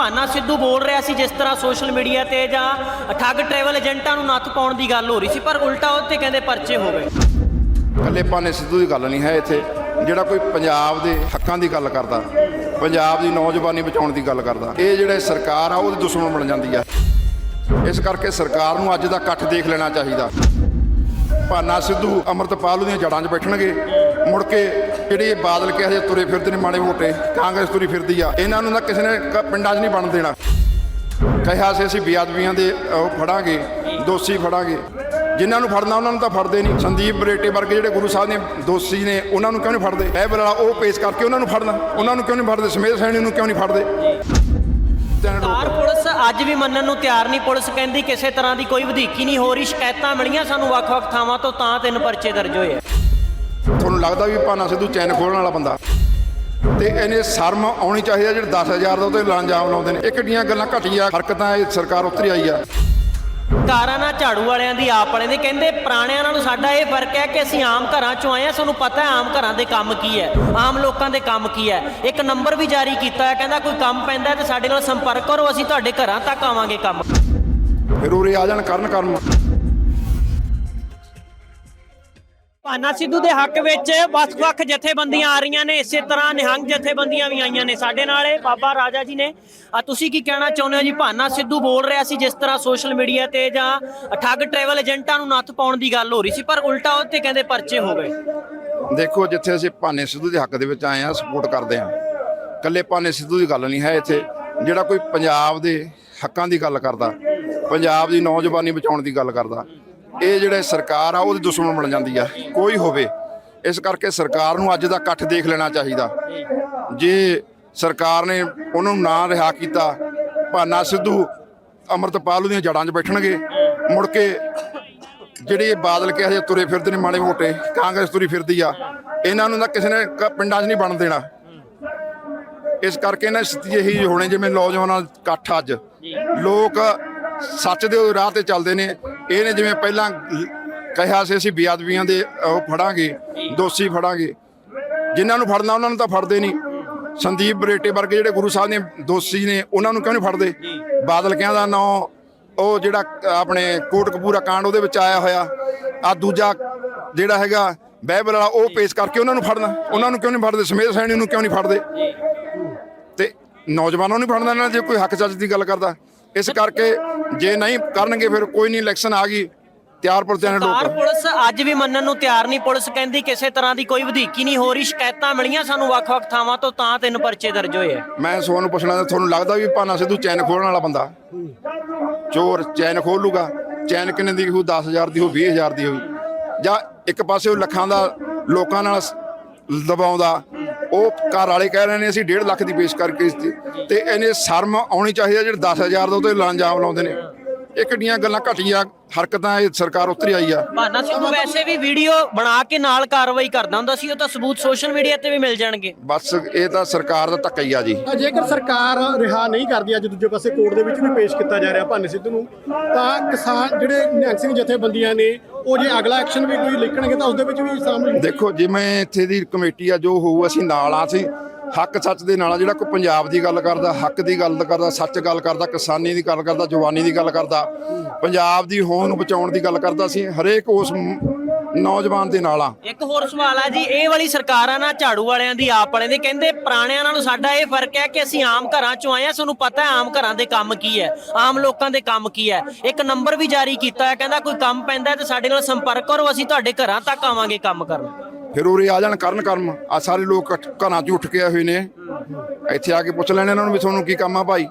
ਭਾਨਾ ਸਿੱਧੂ ਬੋਲ ਰਿਹਾ ਸੀ ਜਿਸ ਤਰ੍ਹਾਂ ਸੋਸ਼ਲ ਮੀਡੀਆ ਤੇ ਜਾਂ ਠੱਗ ਟਰੈਵਲ ਏਜੰਟਾਂ ਨੂੰ ਨੱਥ ਪਾਉਣ ਦੀ ਗੱਲ ਹੋ ਰਹੀ ਸੀ, ਪਰ ਉਲਟਾ ਉਹ ਤੇ ਕਹਿੰਦੇ ਪਰਚੇ ਹੋ ਗਏ। ਇਕੱਲੇ ਭਾਨੇ ਸਿੱਧੂ ਦੀ ਗੱਲ ਨਹੀਂ ਹੈ ਇੱਥੇ। ਜਿਹੜਾ ਕੋਈ ਪੰਜਾਬ ਦੇ ਹੱਕਾਂ ਦੀ ਗੱਲ ਕਰਦਾ, ਪੰਜਾਬ ਦੀ ਨੌਜਵਾਨੀ ਬਚਾਉਣ ਦੀ ਗੱਲ ਕਰਦਾ, ਇਹ ਜਿਹੜੇ ਸਰਕਾਰ ਆ, ਉਹਦੀ ਦੁਸ਼ਮਣ ਬਣ ਜਾਂਦੀ ਆ। ਇਸ ਕਰਕੇ ਸਰਕਾਰ ਨੂੰ ਅੱਜ ਦਾ ਇਕੱਠ ਦੇਖ ਲੈਣਾ ਚਾਹੀਦਾ। ਭਾਨਾ ਸਿੱਧੂ ਅਮਰਤਪਾਲ ਉਹਦੀਆਂ ਜੜਾਂ 'ਚ ਬੈਠਣਗੇ। ਮੁੜ ਕੇ ਜਿਹੜੇ ਬਾਦਲ ਕਿਹਾ ਜੇ ਤੁਰੇ ਫਿਰਦੇ ਨੇ ਮਾੜੇ ਮੋਟੇ, ਕਾਂਗਰਸ ਤੁਰੀ ਫਿਰਦੀ ਆ, ਇਹਨਾਂ ਨੂੰ ਨਾ ਕਿਸੇ ਨੇ ਕ- ਪਿੰਡਾਂ 'ਚ ਨਹੀਂ ਬਣ ਦੇਣਾ। ਕਿਹਾ ਸੀ ਅਸੀਂ ਬੇਅਦਬੀਆਂ ਦੇ, ਉਹ ਫੜਾਂਗੇ, ਦੋਸ਼ੀ ਫੜਾਂਗੇ। ਜਿਨ੍ਹਾਂ ਨੂੰ ਫੜਨਾ ਉਹਨਾਂ ਨੂੰ ਤਾਂ ਫੜਦੇ ਨਹੀਂ। ਸੰਦੀਪ ਬਰੇਟੇ ਵਰਗੇ ਜਿਹੜੇ ਗੁਰੂ ਸਾਹਿਬ ਨੇ ਦੋਸ਼ੀ ਨੇ, ਉਹਨਾਂ ਨੂੰ ਕਿਉਂ ਨਹੀਂ ਫੜਦੇ? ਇਹ ਵਾਲਾ ਉਹ ਪੇਸ਼ ਕਰਕੇ ਉਹਨਾਂ ਨੂੰ ਫੜਨਾ। ਉਹਨਾਂ ਨੂੰ ਕਿਉਂ ਨਹੀਂ ਫੜਦੇ? ਸਮੇਤ ਸੈਣੀ ਨੂੰ ਕਿਉਂ ਨਹੀਂ ਫੜਦੇ? ਤਿੰਨ ਲੋਕ ਅੱਜ ਵੀ ਮੰਨਣ ਨੂੰ ਤਿਆਰ ਨਹੀਂ, ਪੁਲਿਸ ਕਹਿੰਦੀ ਕਿਸੇ ਤਰ੍ਹਾਂ ਦੀ ਕੋਈ ਵਧੀਕੀ ਨਹੀਂ ਹੋ ਰਹੀ, ਸ਼ਿਕਾਇਤਾਂ ਮਿਲੀਆਂ ਸਾਨੂੰ ਵੱਖ-ਵੱਖ ਥਾਵਾਂ ਤੋਂ, ਤਾਂ ਤਿੰਨ ਪਰਚੇ ਦਰਜ ਹੋਏ ਆ। ਤੁਹਾਨੂੰ ਲੱਗਦਾ ਵੀ ਭਾਨਾ ਸਿੱਧੂ ਚੈਨ ਖੋਲਣ ਵਾਲਾ ਬੰਦਾ? ਤੇ ਇਹਨੇ ਸ਼ਰਮ ਆਉਣੀ ਚਾਹੀਦੀ ਹੈ ਜਿਹੜੇ 10000 ਦਾ ਉਹਦੇ ਲਾਂਜਾਮ ਲਾਉਂਦੇ ਨੇ। ਇਹ ਕਿੱਡੀਆਂ ਗੱਲਾਂ ਘਟੀਆਂ ਹਰਕਤਾਂ ਇਹ ਸਰਕਾਰ ਉਤਰੀ ਆਈ ਆ। ਕਾਰਾਂ ਨਾਲ ਝਾੜੂ ਵਾਲਿਆਂ ਦੀ ਆਪ ਵਾਲਿਆਂ ਦੀ, ਕਹਿੰਦੇ ਪੁਰਾਣਿਆਂ ਨਾਲੋਂ ਸਾਡਾ ਇਹ ਫ਼ਰਕ ਹੈ ਕਿ ਅਸੀਂ ਆਮ ਘਰਾਂ ਚੋਂ ਆਏ ਆ ਸਾਨੂੰ ਪਤਾ ਹੈ ਆਮ ਘਰਾਂ ਦੇ ਕੰਮ ਕੀ ਹੈ, ਆਮ ਲੋਕਾਂ ਦੇ ਕੰਮ ਕੀ ਹੈ। ਇੱਕ ਨੰਬਰ ਵੀ ਜਾਰੀ ਕੀਤਾ ਹੈ, ਕਹਿੰਦਾ ਕੋਈ ਕੰਮ ਪੈਂਦਾ ਤੇ ਸਾਡੇ ਨਾਲ ਸੰਪਰਕ ਕਰੋ, ਅਸੀਂ ਤੁਹਾਡੇ ਘਰਾਂ ਤੱਕ ਆਵਾਂਗੇ ਕੰਮ। ਫਿਰ ਉਰੇ ਆ ਜਾਣ ਕਰਨ ਕਰਮ ਭਾਨਾ ਸਿੱਧੂ ਦੇ ਹੱਕ ਵਿੱਚ ਵੱਖ-ਵੱਖ ਜਥੇਬੰਦੀਆਂ ਆ ਰਹੀਆਂ ਨੇ, ਇਸੇ ਤਰ੍ਹਾਂ ਨਿਹੰਗ ਜਥੇਬੰਦੀਆਂ ਵੀ ਆਈਆਂ ਨੇ ਸਾਡੇ ਨਾਲ। ਇਹ ਬਾਬਾ ਰਾਜਾ ਜੀ ਨੇ। ਆ ਤੁਸੀਂ ਕੀ ਕਹਿਣਾ ਚਾਹੁੰਦੇ ਹੋ ਜੀ? ਭਾਨਾ ਸਿੱਧੂ ਬੋਲ ਰਿਹਾ ਸੀ ਜਿਸ ਤਰ੍ਹਾਂ ਸੋਸ਼ਲ ਮੀਡੀਆ ਤੇ ਜਾਂ ਠੱਗ ਟਰੈਵਲ ਏਜੰਟਾਂ ਨੂੰ ਨੱਥ ਪਾਉਣ ਦੀ ਗੱਲ ਹੋ ਰਹੀ ਸੀ, ਪਰ ਉਲਟਾ ਉਹ ਤੇ ਕਹਿੰਦੇ ਪਰਚੇ ਹੋ ਗਏ। ਦੇਖੋ, ਜਿੱਥੇ ਅਸੀਂ ਭਾਨੇ ਸਿੱਧੂ ਦੇ ਹੱਕ ਦੇ ਵਿੱਚ ਆਏ ਆ ਸਪੋਰਟ ਕਰਦੇ ਆ ਇਕੱਲੇ ਭਾਨੇ ਸਿੱਧੂ ਦੀ ਗੱਲ ਨਹੀਂ ਹੈ ਇੱਥੇ। ਜਿਹੜਾ ਕੋਈ ਪੰਜਾਬ ਦੇ ਹੱਕਾਂ ਦੀ ਗੱਲ ਕਰਦਾ, ਪੰਜਾਬ ਦੀ ਨੌਜਵਾਨੀ ਬਚਾਉਣ ਦੀ ਗੱਲ ਕਰਦਾ ਇਹ ਜਿਹੜੇ ਸਰਕਾਰ ਆ, ਉਹਦੇ ਦੁਸ਼ਮਣ ਬਣ ਜਾਂਦੀ ਆ। ਕੋਈ ਹੋਵੇ, ਇਸ ਕਰਕੇ ਸਰਕਾਰ ਨੂੰ ਅੱਜ ਦਾ ਇਕੱਠ ਦੇਖ ਲੈਣਾ ਚਾਹੀਦਾ। ਜੇ ਸਰਕਾਰ ਨੇ ਉਹਨਾਂ ਨੂੰ ਨਾ ਰਿਹਾ ਕੀਤਾ, ਭਾਨਾ ਸਿੱਧੂ ਅਮਰਤਪਾਲ ਦੀਆਂ ਜੜਾਂ 'ਚ ਬੈਠਣਗੇ। ਮੁੜ ਕੇ ਜਿਹੜੇ ਬਾਦਲ ਕਿਹਾ ਜੇ ਤੁਰੇ ਫਿਰਦੇ ਨੇ ਮਾੜੇ ਮੋਟੇ, ਕਾਂਗਰਸ ਤੁਰੀ ਫਿਰਦੀ ਆ, ਇਹਨਾਂ ਨੂੰ ਤਾਂ ਕਿਸੇ ਨੇ ਕ- ਪਿੰਡਾਂ 'ਚ ਨਹੀਂ ਬਣ ਦੇਣਾ। ਇਸ ਕਰਕੇ ਨਾ ਸਥਿਤੀ ਇਹੀ ਹੋਣੀ, ਜਿਵੇਂ ਨੌਜਵਾਨਾਂ ਇਕੱਠ ਅੱਜ। ਲੋਕ ਸੱਚ ਦੇ ਰਾਹ ਤੇ ਚੱਲਦੇ ਨੇ ਇਹਨੇ ਜਿਵੇਂ ਪਹਿਲਾਂ ਕਿਹਾ ਸੀ, ਅਸੀਂ ਬੇਅਦਬੀਆਂ ਦੇ ਉਹ ਫੜਾਂਗੇ, ਦੋਸ਼ੀ ਫੜਾਂਗੇ। ਜਿਨ੍ਹਾਂ ਨੂੰ ਫੜਨਾ, ਉਹਨਾਂ ਨੂੰ ਤਾਂ ਫੜਦੇ ਨਹੀਂ। ਸੰਦੀਪ ਬਰੇਟੇ ਵਰਗੇ ਜਿਹੜੇ ਗੁਰੂ ਸਾਹਿਬ ਨੇ, ਦੋਸ਼ੀ ਨੇ, ਉਹਨਾਂ ਨੂੰ ਕਿਉਂ ਨਹੀਂ ਫੜਦੇ? ਬਾਦਲ ਕਿਆਂ ਦਾ ਨਾਂ, ਉਹ ਜਿਹੜਾ ਆਪਣੇ ਕੋਟਕਪੂਰਾ ਕਾਂਡ ਉਹਦੇ ਵਿੱਚ ਆਇਆ ਹੋਇਆ। ਆ ਦੂਜਾ ਜਿਹੜਾ ਹੈਗਾ ਬਾਈਬਲ ਵਾਲਾ, ਉਹ ਪੇਸ਼ ਕਰਕੇ ਉਹਨਾਂ ਨੂੰ ਫੜਨਾ। ਉਹਨਾਂ ਨੂੰ ਕਿਉਂ ਨਹੀਂ ਫੜਦੇ? ਸਮੇਤ ਸੈਣੀ ਨੂੰ ਕਿਉਂ ਨਹੀਂ ਫੜਦੇ? ਤੇ ਨੌਜਵਾਨਾਂ ਨੂੰ ਫੜਨਾ, ਇਹਨਾਂ ਜੇ ਕੋਈ ਹੱਕ ਚੱਜ ਦੀ ਗੱਲ ਕਰਦਾ। ਇਸ ਕਰਕੇ ਜੇ ਨਹੀਂ ਕਰਨਗੇ ਫਿਰ ਕੋਈ ਨਹੀਂ ਇਲੈਕਸ਼ਨ ਆ ਗਈ ਤਿਆਰ ਪਰ ਤਿਆਰ ਕਾਰ ਲੋਕ। ਪੁਲਿਸ ਅੱਜ ਵੀ ਮੰਨਣ ਨੂੰ ਤਿਆਰ ਨਹੀਂ ਪੁਲਿਸ ਕਹਿੰਦੀ ਕਿਸੇ ਤਰ੍ਹਾਂ ਦੀ ਕੋਈ ਵਧੀਕੀ ਨਹੀਂ ਹੋ ਰਹੀ ਸ਼ਿਕਾਇਤਾਂ ਮਿਲੀਆਂ ਸਾਨੂੰ ਵੱਖ-ਵੱਖ ਥਾਵਾਂ ਤੋਂ ਤਾਂ ਤਿੰਨ ਪਰਚੇ ਦਰਜ ਹੋਏ ਆ। ਮੈਂ ਤੁਹਾਨੂੰ ਪੁੱਛਣਾ ਤੁਹਾਨੂੰ ਲੱਗਦਾ ਵੀ ਭਾਨਾ ਸਿੱਧੂ ਚੈਨ ਖੋਲਣ ਵਾਲਾ ਬੰਦਾ? ਚੋਰ ਚੈਨ ਖੋਲ ਲੂਗਾ ਚੈਨ ਕਿੰਨੇ ਦੀ ਹੋਊ? 10000 ਦੀ ਹੋਊ 20000 ਦੀ ਹੋਊ। ਜਾਂ ਇੱਕ ਪਾਸੇ ਉਹ ਲੱਖਾਂ ਦਾ ਲੋਕਾਂ ਨਾਲ ਦਬਾਉਂਦਾ ਉਹ ਘਰ ਵਾਲੇ ਕਹਿ ਰਹੇ ਨੇ ਅਸੀਂ 1.5 ਲੱਖ ਦੀ ਪੇਸ਼ ਕਰਕੇ ਦਿੱਤੀ ਤੇ ਇਹਨੇ ਸ਼ਰਮ ਆਉਣੀ ਚਾਹੀਦੀ ਹੈ ਜਿਹੜੇ 10000 ਦਾ ਉਹਤੇ ਲਾਂਜਾਮ ਲਾਉਂਦੇ ਨੇ। ਇਹ ਕਿੱਡੀਆਂ ਗੱਲਾਂ ਘਟੀਆਂ ਹਰਕਤਾਂ ਇਹ ਸਰਕਾਰ ਉਤਰੀ ਆਈ ਆ। ਭਾਨਾ ਸਿੱਧੂ ਵੈਸੇ ਵੀ ਵੀਡੀਓ ਬਣਾ ਕੇ ਨਾਲ ਕਾਰਵਾਈ ਕਰਦਾ ਹੁੰਦਾ ਸੀ ਉਹ ਤਾਂ ਸਬੂਤ ਸੋਸ਼ਲ ਮੀਡੀਆ ਤੇ ਵੀ ਮਿਲ ਜਾਣਗੇ। ਬਸ ਇਹ ਤਾਂ ਸਰਕਾਰ ਦਾ ਧੱਕਾ ਹੀ ਆ ਜੀ। ਜੇਕਰ ਸਰਕਾਰ ਰਿਹਾ ਨਹੀਂ ਕਰਦੀ ਅੱਜ ਦੂਜੇ ਪਾਸੇ ਕੋਰਟ ਦੇ ਵਿੱਚ ਵੀ ਪੇਸ਼ ਕੀਤਾ ਜਾ ਰਿਹਾ ਭਾਨੇ ਸਿੱਧੂ ਨੂੰ ਤਾਂ ਕਿਸਾਨ ਜਿਹੜੇ ਨਿਹੰਗ ਸਿੰਘ ਜਥੇਬੰਦੀਆਂ ਨੇ ਉਹ ਜੇ ਅਗਲਾ ਐਕਸ਼ਨ ਵੀ ਕੋਈ ਲਿਖਣਗੇ ਤਾਂ ਉਸ ਦੇ ਵਿੱਚ ਵੀ ਸ਼ਾਮਲ ਦੇਖੋ, ਜਿਵੇਂ ਇੱਥੇ ਦੀ ਕਮੇਟੀ ਆ, ਜੋ ਹੋਊ, ਅਸੀਂ ਨਾਲ ਆ ਸੀ ਹੱਕ ਸੱਚ ਦੇ ਨਾਲ ਜਿਹੜਾ ਕੋਈ ਪੰਜਾਬ ਦੀ ਗੱਲ ਕਰਦਾ, ਹੱਕ ਦੀ ਗੱਲ ਕਰਦਾ, ਸੱਚ ਗੱਲ ਕਰਦਾ, ਕਿਸਾਨੀ ਦੀ ਗੱਲ ਕਰਦਾ, ਜਵਾਨੀ ਦੀ ਗੱਲ ਕਰਦਾ, ਪੰਜਾਬ ਦੀ ਹੋਂਦ ਨੂੰ ਬਚਾਉਣ ਦੀ ਗੱਲ ਕਰਦਾ ਸੀ ਹਰੇਕ ਉਸ ਮ- ਨੌਜਵਾਨ ਦੇ ਨਾਲ ਆ। ਇੱਕ ਹੋਰ ਸਵਾਲ ਆ ਜੀ ਇਹ ਵਾਲੀ ਸਰਕਾਰਾਂ ਨਾਲ ਝਾੜੂ ਵਾਲਿਆਂ ਦੀ ਆਪ ਵਾਲਿਆਂ ਦੀ। ਕਹਿੰਦੇ ਪੁਰਾਣਿਆਂ ਨਾਲੋਂ ਸਾਡਾ ਇਹ ਫ਼ਰਕ ਹੈ ਕਿ ਅਸੀਂ ਆਮ ਘਰਾਂ ਚੋਂ ਆਏ ਆ ਸਾਨੂੰ ਪਤਾ ਹੈ ਆਮ ਘਰਾਂ ਦੇ ਕੰਮ ਕੀ ਹੈ ਆਮ ਲੋਕਾਂ ਦੇ ਕੰਮ ਕੀ ਹੈ। ਇੱਕ ਨੰਬਰ ਵੀ ਜਾਰੀ ਕੀਤਾ ਹੈ ਕਹਿੰਦਾ ਕੋਈ ਕੰਮ ਪੈਂਦਾ ਤੇ ਸਾਡੇ ਨਾਲ ਸੰਪਰਕ ਕਰੋ ਅਸੀਂ ਤੁਹਾਡੇ ਘਰਾਂ ਤੱਕ ਆਵਾਂਗੇ ਕੰਮ ਕਰਨ। ਫਿਰ ਉਰੇ ਆ ਜਾਣ ਕਰਨ ਕਰਮ। ਆ ਸਾਰੇ ਲੋਕ ਘਰਾਂ 'ਚ ਉੱਠ ਕੇ ਆਏ ਹੋਏ ਨੇ। ਇੱਥੇ ਆ ਕੇ ਪੁੱਛ ਲੈਣ ਇਹਨਾਂ ਨੂੰ ਵੀ ਤੁਹਾਨੂੰ ਕੀ ਕੰਮ ਆ ਭਾਈ।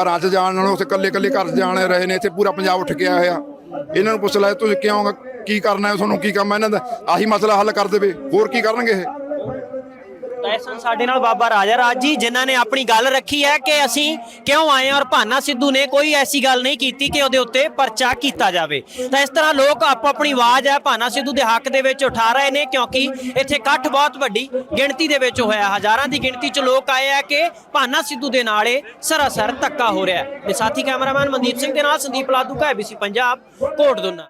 ਘਰਾਂ 'ਚ ਜਾਣ ਨਾਲੋਂ ਉੱਥੇ ਕੱਲੇ ਕੱਲੇ ਘਰ 'ਚ ਜਾਣ ਰਹੇ ਨੇ ਇੱਥੇ ਪੂਰਾ ਪੰਜਾਬ ਉੱਠ ਕੇ ਆਇਆ ਹੋਇਆ। ਇਹਨਾਂ ਨੂੰ ਪੁੱਛ ਲੈ ਤੁਸੀਂ ਕਿਉਂ ਕੀ ਕਰਨਾ ਹੈ, ਤੁਹਾਨੂੰ ਕੀ ਕੰਮ ਹੈ ਇਹਨਾਂ ਦਾ? ਆਹੀ ਮਸਲਾ ਹੱਲ ਕਰ ਦੇਵੇ। ਹੋਰ ਕੀ ਕਰਨਗੇ ਇਹ? ਤਾਂ ਸਾਡੇ ਨਾਲ ਬਾਬਾ ਰਾਜਾ ਰਾਜ ਜੀ, ਜਿਨ੍ਹਾਂ ਨੇ ਆਪਣੀ ਗੱਲ ਰੱਖੀ ਹੈ ਕਿ ਅਸੀਂ ਕਿਉਂ ਆਏ ਔਰ ਭਾਨਾ ਸਿੱਧੂ ਨੇ ਕੋਈ ਐਸੀ ਗੱਲ ਨਹੀਂ ਕੀਤੀ ਕਿ ਉਹਦੇ ਉੱਤੇ ਪਰਚਾ ਕੀਤਾ ਜਾਵੇ। ਤਾਂ ਇਸ ਤਰ੍ਹਾਂ ਲੋਕ ਆਪੋ ਆਪਣੀ ਆਵਾਜ਼ ਹੈ ਭਾਨਾ ਸਿੱਧੂ ਦੇ ਹੱਕ ਦੇ ਵਿੱਚ ਉਠਾ ਰਹੇ ਨੇ, ਕਿਉਂਕਿ ਇੱਥੇ ਇਕੱਠ ਬਹੁਤ ਵੱਡੀ ਗਿਣਤੀ ਦੇ ਵਿੱਚ ਹੋਇਆ ਹਜ਼ਾਰਾਂ ਦੀ ਗਿਣਤੀ 'ਚ ਲੋਕ ਆਏ ਆ ਕਿ ਭਾਨਾ ਸਿੱਧੂ ਦੇ ਨਾਲ ਇਹ ਸਰਾਸਰ ਧੱਕਾ ਹੋ ਰਿਹਾ ਹੈ। ਸਾਥੀ ਕੈਮਰਾਮੈਨ ਮਨਦੀਪ ਸਿੰਘ ਦੇ ਨਾਲ ਸੰਦੀਪ ਲਾਦੂ ਕਾ ABC ਪੰਜਾਬ ਕੋਟ ਦੁਨਾ